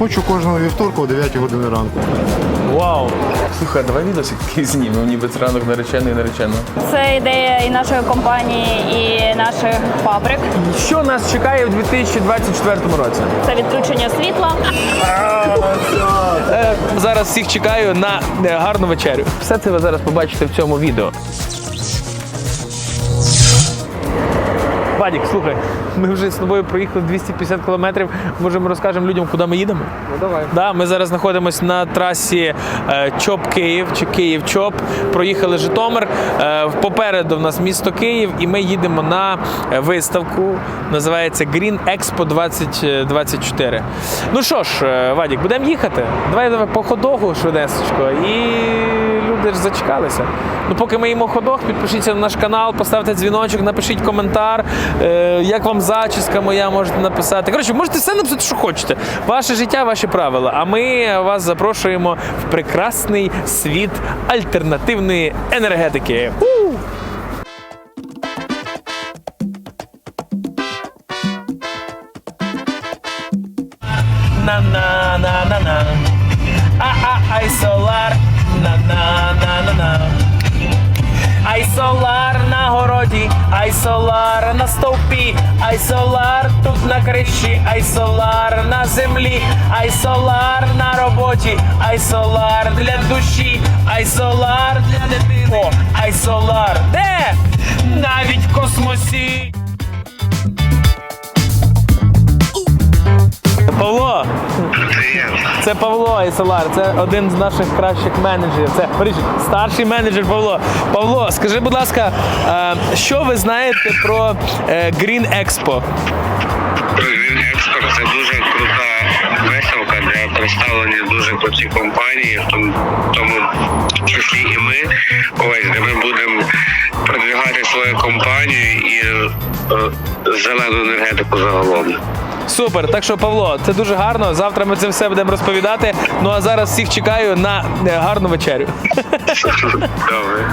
Хочу кожного вівторка о 9 години ранку. Вау! Слухай, давай відосик такий знімемо, ніби це ранок наречений і нареченого. Це ідея і нашої компанії, і наших фабрик. Що нас чекає в 2024 році? Це відключення світла. Е, зараз всіх чекаю на е, гарну вечерю. Все це ви зараз побачите в цьому відео. Вадік, слухай, ми вже з тобою проїхали 250 кілометрів. Може, ми розкажемо людям, куди ми їдемо? Ну давай. Да, ми зараз знаходимося на трасі е, Чоп Київ чи Київ Чоп. Проїхали Житомир. Е, попереду в нас місто Київ, і ми їдемо на е, виставку. Називається Green Expo 2024. Ну що ж, е, Вадік, будемо їхати. Давай давай по ходогу швидесечко. І люди ж зачекалися. Ну, поки ми їмо ходох, підпишіться на наш канал, поставте дзвіночок, напишіть коментар. Е, як вам зачіска моя, можете написати. Коротше, можете все написати, що хочете. Ваше життя, ваші правила. А ми вас запрошуємо в прекрасний світ альтернативної енергетики. У! на на на на на а а ай солар на на на на на Ай солар городі, ай солар на стовпі, ай солар тут на крищі, ай солар на землі, ай солар на роботі, ай солар для душі, ай солар для дитини, ай солар, де? Навіть в космосі. Це Павло Айсалар, це один з наших кращих менеджерів. Це старший менеджер Павло. Павло, скажи, будь ласка, е, що ви знаєте про е, Green Expo? Представлені дуже круті компанії, в тому, в тому числі і ми. Ось де ми будемо продвігати свою компанію і е, зелену енергетику загалом. Супер. Так що, Павло, це дуже гарно. Завтра ми це все будемо розповідати. Ну а зараз всіх чекаю на е, гарну вечерю. Добре.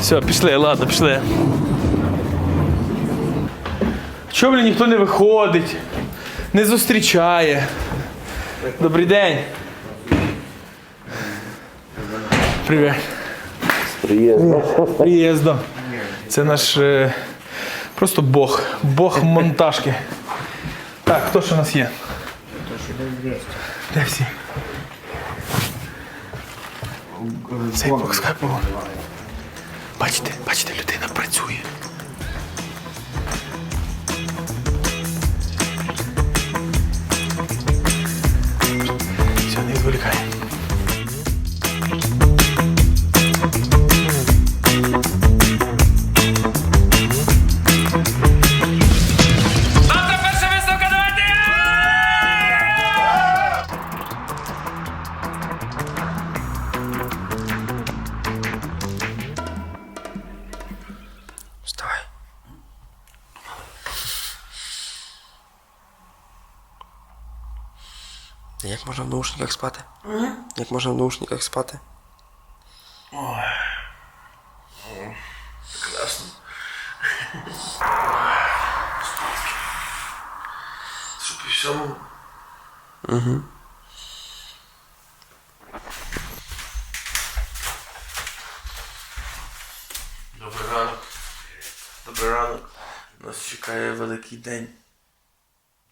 Все, пішли, ладно, пішли. Чого мені ніхто не виходить, не зустрічає? Добрий день. Привіт. Приїздом. Це наш е, просто Бог. Бог монтажки. Так, хто ж у нас є? Де всі? Цей скайпу. Бачите, бачите, людина працює. Все, не Як можна в наушниках спати? Як можна в наушниках спати? Щоб і всьому. Добрий ранок. Добрий ранок. Нас чекає великий день.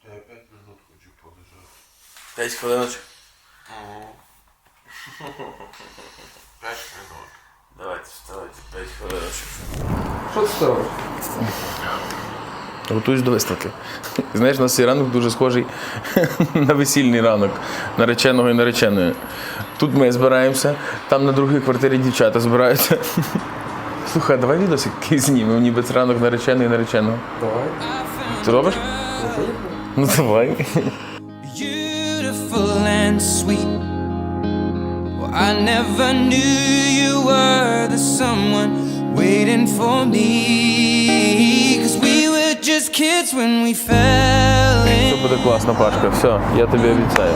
Я 5 минут хочу полежати. П'ять хвилиночок. 5 минут. Давайте вставайте, п'ять хвилиночок. Що ти робиш? Готуюсь до виставки. Знаєш, у нас цей ранок дуже схожий на весільний ранок нареченого і нареченої. Тут ми збираємося, там на другій квартирі дівчата збираються. Слухай, давай відосик який знімемо, ніби це ранок наречений і нареченого. Давай. Ти робиш? Ну давай. beautiful and sweet. Well, I never knew you were the someone waiting for me. Cause we were just kids when we fell Це in. буде класна пашка. Все, я тобі обіцяю.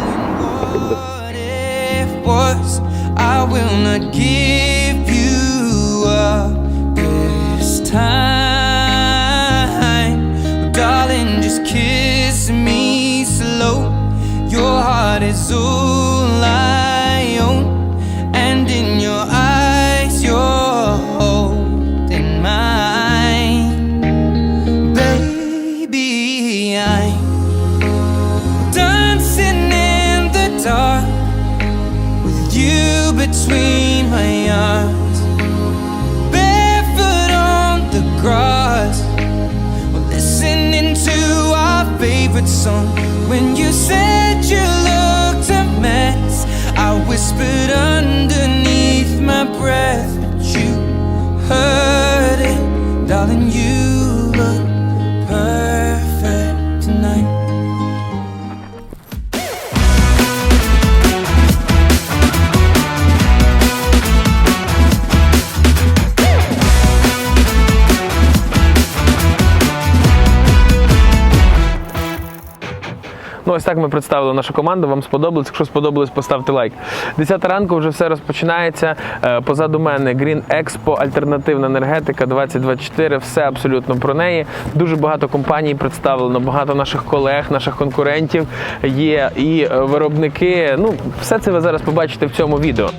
What it was, I will not give you up this time. heart is ooh, calling you ось так ми представили нашу команду. Вам сподобалось. Якщо сподобалось, поставте лайк. Десята ранку вже все розпочинається. Е, Позаду мене Green Expo, альтернативна енергетика 2024. Все абсолютно про неї. Дуже багато компаній представлено, багато наших колег, наших конкурентів є і е, виробники. Ну, все це ви зараз побачите в цьому відео.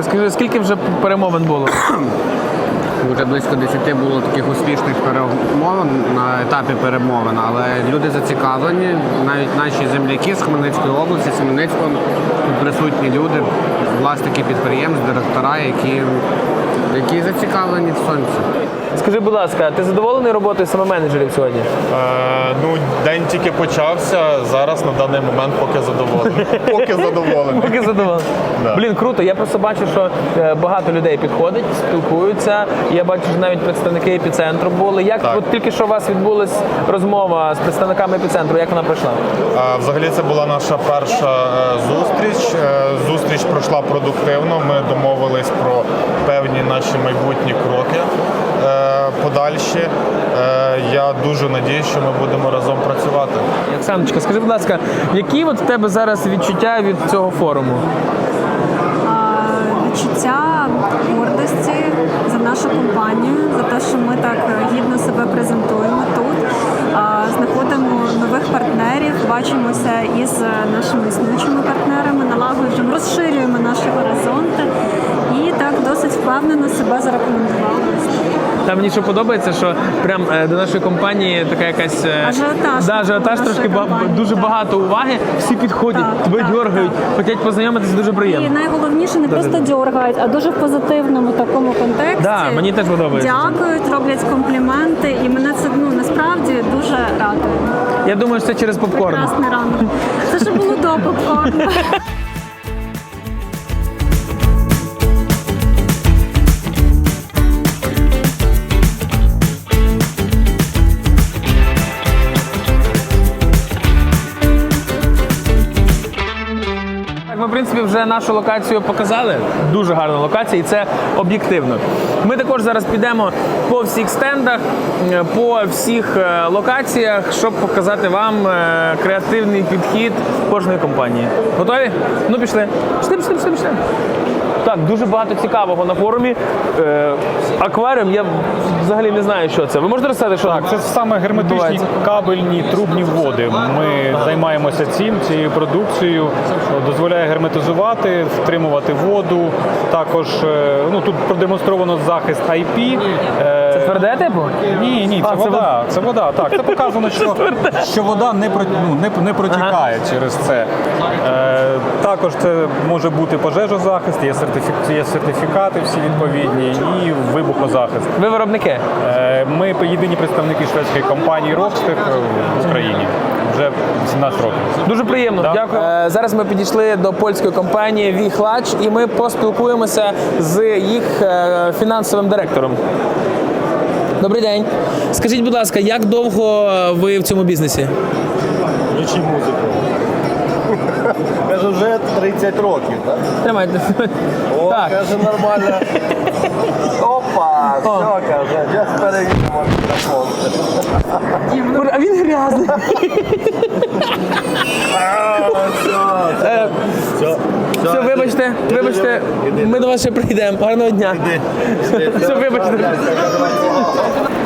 Успіхи? Скажи, скільки вже перемовин було? Вже близько 10 було таких успішних перемовин на етапі перемовин, але люди зацікавлені, навіть наші земляки з Хмельницької області, з Хмельницького тут присутні люди, власники підприємств, директора, які, які зацікавлені в сонці. Скажи, будь ласка, ти задоволений роботою саме менеджерів сьогодні? Е, ну, день тільки почався. Зараз на даний момент поки задоволений. Поки задоволений. Поки задоволений. Да. Блін, круто. Я просто бачу, що е, багато людей підходить, спілкуються. Я бачу, що навіть представники епіцентру були. Як Так. от тільки що у вас відбулась розмова з представниками епіцентру, як вона пройшла? Е, взагалі це була наша перша е, зустріч. Е, зустріч пройшла продуктивно. Ми домовились про певні наші майбутні кроки е, подальші. Е, я дуже надіюсь, що ми будемо разом працювати. Оксаночка, скажи, будь ласка, які от в тебе зараз відчуття від цього форуму? Відчуття гордості за нашу компанію, за те, що ми так гідно себе презентуємо тут. Знаходимо нових партнерів, бачимося із нашими існуючими партнерами, налагоджуємо, розширюємо наші горизонти і так досить впевнено себе зарекомендували. Та мені що подобається, що прям е, до нашої компанії така якась е, Ажіотаж да, ажіотаж трошки ба- компанії, дуже так. багато уваги. Всі підходять, Так, тебе так, дергають, хочуть познайомитися, дуже приємно. І найголовніше не просто дергають, а дуже в позитивному такому контексті. Да, мені теж подобається. Дякують, роблять компліменти, і мене це ну насправді дуже радує. Я думаю, що це через попкорн. Прекрасний ранок. Це ще було до попкорну. вже нашу локацію показали. Дуже гарна локація, і це об'єктивно. Ми також зараз підемо по всіх стендах, е, по всіх е, локаціях, щоб показати вам е, креативний підхід кожної компанії. Готові? Ну, пішли. Пішли, пішли, пішли, пішли. Так, дуже багато цікавого на форумі. Е, акваріум, я взагалі не знаю, що це. Ви можете розказати, що Так, це саме герметичні відбувається? кабельні трубні води. Ми займаємося цим, цією продукцією. Дозволяє герметизувати, втримувати воду. Також е, ну тут продемонстровано захист IP. Е, Це тверде типу? Ні, ні, це, А, це вода. Це вода. Так, це показано, що, що вода не про ну, не, не протікає через це. Е, також це може бути пожежозахист, є сертифі- є сертифікати всі відповідні і вибухозахист. Ви виробники? Е, Ми єдині представники шведської компанії Рокстех в Україні вже 17 років. Дуже приємно, Да. дякую. Е, зараз ми підійшли до польської компанії Віхлач і ми поспілкуємося з їх е, фінансовим директором. Добрий день. Скажіть, будь ласка, як довго ви в цьому бізнесі? Включи музику. Каже, вже 30 років, так? Тримайте. О, Так. каже, нормально. Опа, все, каже, я перевіримо мікрофон. А він грязний. Е, Все, вибачте, вибачте, ми до вас ще прийдемо. Гарного дня. Все, вибачте.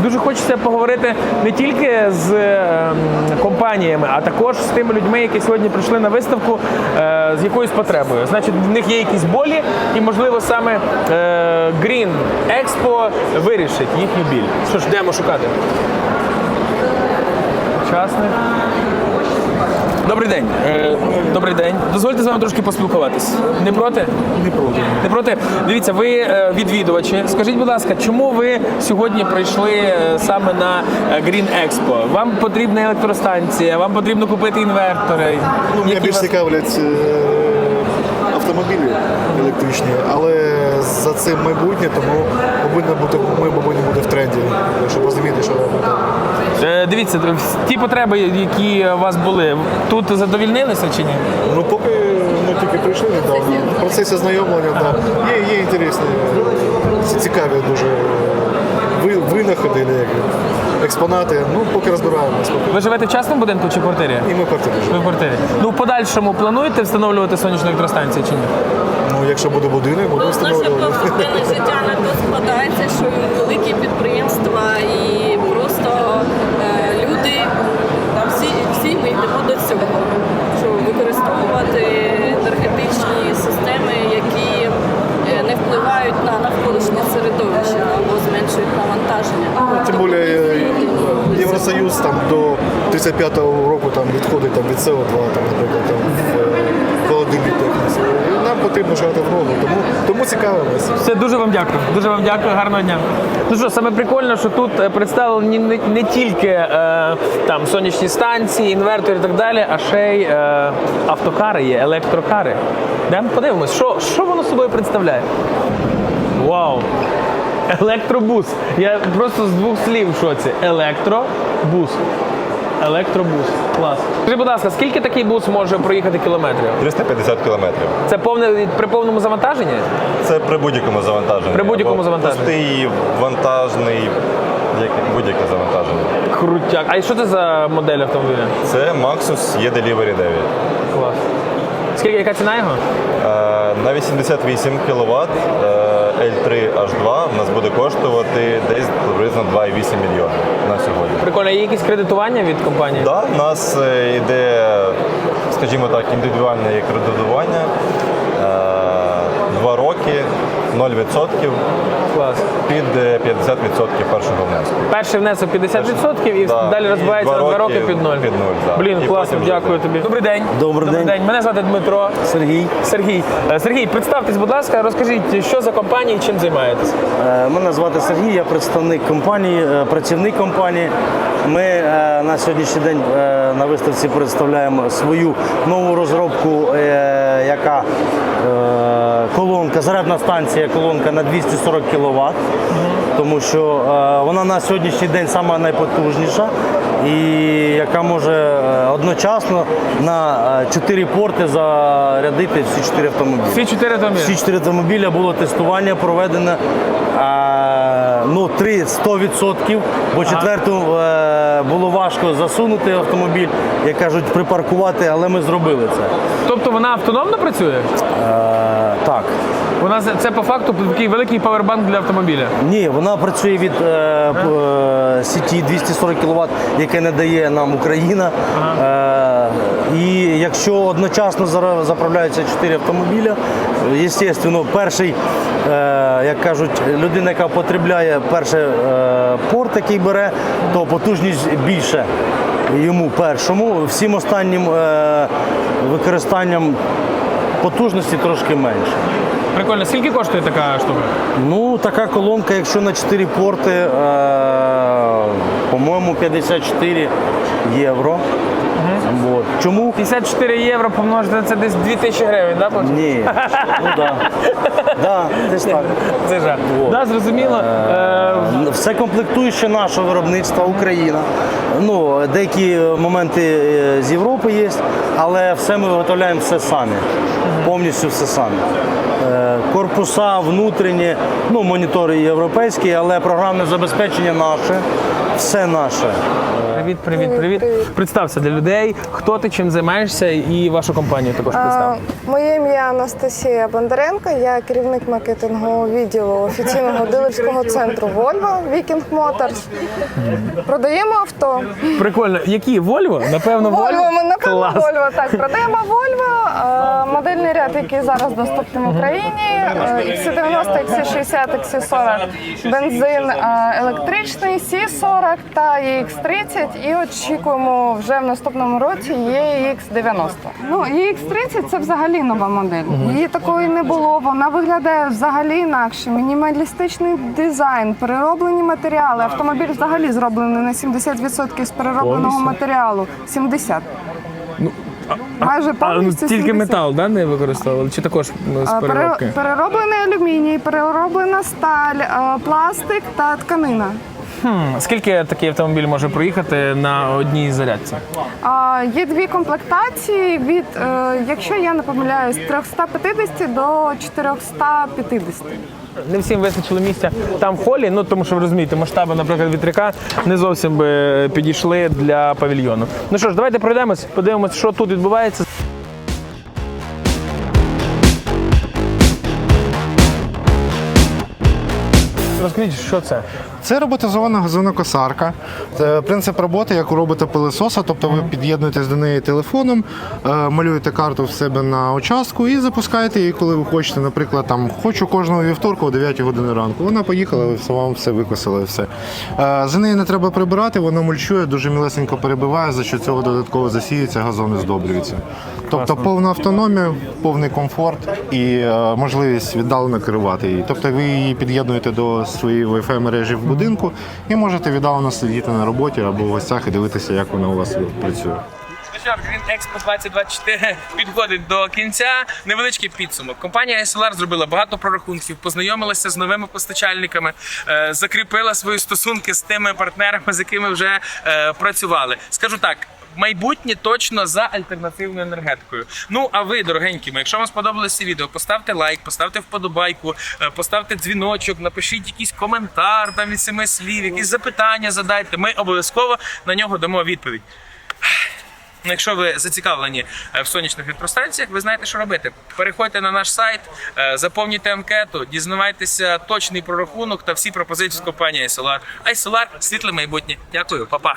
Дуже хочеться поговорити не тільки з ем, компаніями, а також з тими людьми, які сьогодні прийшли на виставку е, з якоюсь потребою. Значить, в них є якісь болі, і можливо саме е, Green Expo вирішить їхню біль. Що ж, йдемо шукати. Учасник. Добрий день. Е, Добрий день. Дозвольте з вами трошки поспілкуватись. Не проти? Не проти. Не проти. Дивіться, ви е, відвідувачі. Скажіть, будь ласка, чому ви сьогодні прийшли е, саме на Green Expo? Вам потрібна електростанція, вам потрібно купити інвертори. Ну, мене більш вас- цікавлять автомобілі електричні, але за цим майбутнє, тому повинно бути, ми повинні бути в тренді, щоб розуміти, що робити. Е, Дивіться, ті потреби, які у вас були, тут задовільнилися чи ні? Ну, поки ми тільки прийшли недавно, в процесі ознайомлення, да. є, є інтересні, ці- цікаві дуже ви, винаходи, як експонати. Ну, поки розбираємось. Поки. Ви живете в частному будинку чи в квартирі? І ми в квартирі Ви в квартирі. Ну, в подальшому плануєте встановлювати сонячну електростанцію чи ні? Ну, якщо буде будинок, будемо Наше встановлювати. повсякденне життя на то складається, що великі підприємства і просто е, люди, та всі, всі ми йдемо до цього, що використовувати енергетичні системи, які е, не впливають на навколишнє середовище або зменшують навантаження. Тим більше е, Євросоюз там до 35-го року там відходить там від СО2, там, наприклад, там в е, холодильній техніці. Нам потрібно шагати в ногу, тому, тому цікавимося. Все, дуже вам дякую. Дуже вам дякую, гарного дня. Ну що, саме прикольно, що тут е, представлені не, не тільки е, там сонячні станції, інвертори і так далі, а ще й е, автокари є, електрокари. Йдемо подивимось, що, що воно собою представляє. Вау! Електробус. Я просто з двох слів в шоці. Електробус. Електробус. Клас. Скажи, будь ласка, скільки такий бус може проїхати кілометрів? 350 кілометрів. Це повне при повному завантаженні? Це при будь-якому завантаженні. При будь-якому завантаженні. Пустий, вантажний, як- будь-яке завантаження. Крутяк. А що це за модель автомобіля? Це Maxus E Delivery 9. Клас. Скільки яка ціна його? Е, На 88 кВт L3 H2 в нас буде коштувати десь приблизно 2,8 мільйона на сьогодні. Прикольно, є якісь кредитування від компанії? Так, у нас е, йде, скажімо так, індивідуальне кредитування. Е, Два роки, 0% Клас. під е, 50% першого внеску. Перший внесок 50% і Да. далі І розбивається два на 2 роки роки під ноль. під нуль, да. Блін, класно, потім дякую тобі. Добрий день. Добрий день. Мене звати Дмитро. Сергій. Сергій. Е, Сергій, представтесь, будь ласка, розкажіть, що за компанія і чим займаєтесь? Е, Мене звати Сергій, я представник компанії, е, працівник компанії. Ми е, на сьогоднішній день е, на виставці представляємо свою нову розробку, е, яка е, колонка, зарядна станція, колонка на 240 кВт, тому що е, вона на сьогоднішній день сама найпотужніша і яка може е, одночасно на 4 порти зарядити всі 4 автомобілі. Всі чотири автомобілі? Всі чотири автомобіля було тестування проведено. А, ну, три 100%, бо четверту е, було важко засунути автомобіль, як кажуть, припаркувати, але ми зробили це. Тобто вона автономно працює? Е, так. Вона це по факту такий великий павербанк для автомобіля. Ні, вона працює від е, е, сіті 240 кВт, яке не дає нам Україна. Е, і якщо одночасно заправляються 4 автомобіля, звісно, перший, е, як кажуть, людина, яка потребляє перший е, порт, який бере, то потужність більше йому першому. Всім останнім е, використанням потужності трошки менше. Прикольно. Скільки коштує така штука? Ну, така колонка, якщо на 4 порти, е, по-моєму, 54 євро. Вот. Чому? 54 євро помножити на це десь 2000 гривень, да? виходить? Ні. Ну так. Да, десь так. Це жарт. Вот. Да, зрозуміло. Е, Все комплектуюче нашого виробництва Україна. Ну, деякі моменти е, з Європи є, але все ми виготовляємо все самі. Повністю все самі. Е, Корпуса внутрішні, ну, монітори європейські, але програмне забезпечення наше, все наше. Привіт, привіт, привіт. Представся для людей, хто ти, чим займаєшся, і вашу компанію також представ. А, Моє ім'я Анастасія Бондаренко, я керівник маркетингового відділу офіційного дилерського центру Volvo Viking Motors. Продаємо авто. Прикольно. Які? Вольво? Напевно, Вольво? Volvo, ми напевно Клас. Volvo. Так, продаємо Volvo. е, Модельний ряд, який зараз доступний в Україні. е, XC90, XC60, XC40, бензин е, електричний, C40 та EX30. І очікуємо вже в наступному році EX90. Ну, EX30 це взагалі нова модель. Її такої не було. Вона виглядає взагалі інакше. Мінімалістичний дизайн, перероблені матеріали. Автомобіль взагалі зроблений на 70% з переробленого матеріалу. 70. Майже А, ну, тільки 70. метал, да, не використовували? Чи також ну, з А, пере- переробки? Перероблений алюміній, перероблена сталь, е, пластик та тканина. Хм, скільки такий автомобіль може проїхати на одній зарядці? А, Є дві комплектації від, е, якщо я не помиляюсь, 350 до 450. Не всім вистачило місця там в холі, ну тому що ви розумієте, масштаби, наприклад, вітряка не зовсім би підійшли для павільйону. Ну що ж, давайте пройдемось, подивимось, що тут відбувається. Розкажіть, що це? Це роботизована газонокосарка. Це принцип роботи, як у робота пилисоса, тобто ви під'єднуєтесь до неї телефоном, е, малюєте карту в себе на участку і запускаєте її, коли ви хочете. Наприклад, там хочу кожного вівторка о 9 години ранку. Вона поїхала, ви вам все викосила все. Е, За нею не треба прибирати, вона мульчує, дуже мілесенько перебиває, за що цього додатково засіюється, газон і здоблюється. Тобто повна автономія, повний комфорт і е, можливість віддалено керувати її. Тобто ви її під'єднуєте до своєї Wi-Fi мережі в будинку і можете віддалено сидіти на роботі або в гостях і дивитися, як вона у вас працює. Ну Green Expo 2024 підходить до кінця. Невеличкий підсумок. Компанія SLR зробила багато прорахунків, познайомилася з новими постачальниками, е, закріпила свої стосунки з тими партнерами, з якими вже е, працювали. Скажу так. Майбутнє точно за альтернативною енергетикою. Ну а ви, дорогенькі, якщо вам сподобалося відео, поставте лайк, поставте вподобайку, е, поставте дзвіночок, напишіть якийсь коментар там від семи слів, якісь запитання задайте. Ми обов'язково на нього дамо відповідь. Ну, Якщо ви зацікавлені е, в сонячних електростанціях, ви знаєте, що робити. Переходьте на наш сайт, е, заповнюйте анкету, дізнавайтеся точний прорахунок та всі пропозиції з компанії iSolar. iSolar – світле майбутнє. Дякую, па-па.